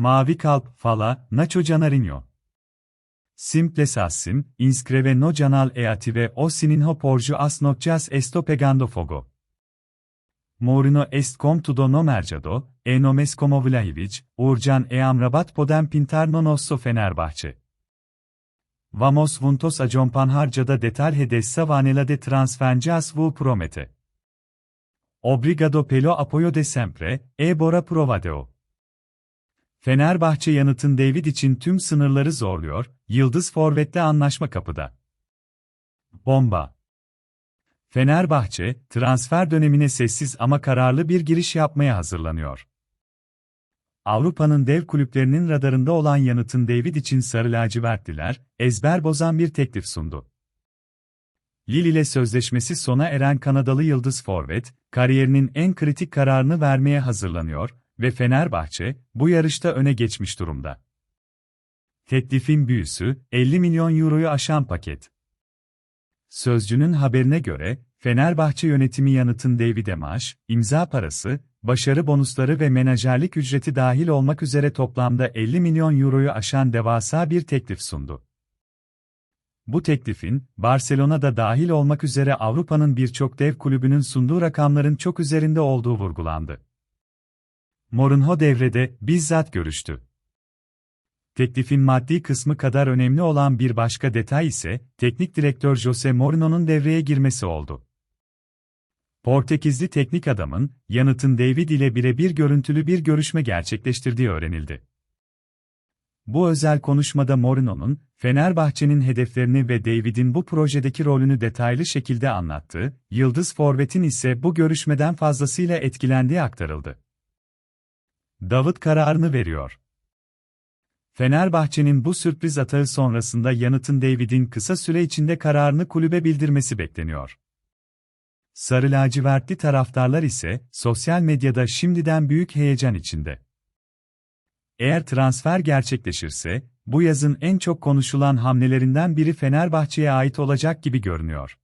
Mavi Kalp, Fala, Nacho Canarinho. Simples assim, inscreve no canal e ative o sininho por as notícias esto pegando fogo. Mourinho est com tudo no mercado, e nomes como Vlahovic, Urcan e Amrabat podem pintar no nosso Fenerbahçe. Vamos juntos a harcada detalhe dessa vanilla de transferencias vu promete. Obrigado pelo apoio de sempre, e bora provadeo. Fenerbahçe yanıtın David için tüm sınırları zorluyor, Yıldız Forvet'te anlaşma kapıda. Bomba. Fenerbahçe, transfer dönemine sessiz ama kararlı bir giriş yapmaya hazırlanıyor. Avrupa'nın dev kulüplerinin radarında olan yanıtın David için sarı lacivertliler, ezber bozan bir teklif sundu. Lille ile sözleşmesi sona eren Kanadalı Yıldız Forvet, kariyerinin en kritik kararını vermeye hazırlanıyor ve Fenerbahçe, bu yarışta öne geçmiş durumda. Teklifin büyüsü, 50 milyon euroyu aşan paket. Sözcünün haberine göre, Fenerbahçe yönetimi yanıtın David'e maaş, imza parası, başarı bonusları ve menajerlik ücreti dahil olmak üzere toplamda 50 milyon euroyu aşan devasa bir teklif sundu. Bu teklifin, Barcelona'da dahil olmak üzere Avrupa'nın birçok dev kulübünün sunduğu rakamların çok üzerinde olduğu vurgulandı. Mourinho devrede bizzat görüştü. Teklifin maddi kısmı kadar önemli olan bir başka detay ise, teknik direktör Jose Mourinho'nun devreye girmesi oldu. Portekizli teknik adamın, yanıtın David ile birebir görüntülü bir görüşme gerçekleştirdiği öğrenildi. Bu özel konuşmada Mourinho'nun, Fenerbahçe'nin hedeflerini ve David'in bu projedeki rolünü detaylı şekilde anlattı, Yıldız Forvet'in ise bu görüşmeden fazlasıyla etkilendiği aktarıldı. Davut kararını veriyor. Fenerbahçe'nin bu sürpriz atağı sonrasında yanıtın David'in kısa süre içinde kararını kulübe bildirmesi bekleniyor. Sarı lacivertli taraftarlar ise sosyal medyada şimdiden büyük heyecan içinde. Eğer transfer gerçekleşirse, bu yazın en çok konuşulan hamlelerinden biri Fenerbahçe'ye ait olacak gibi görünüyor.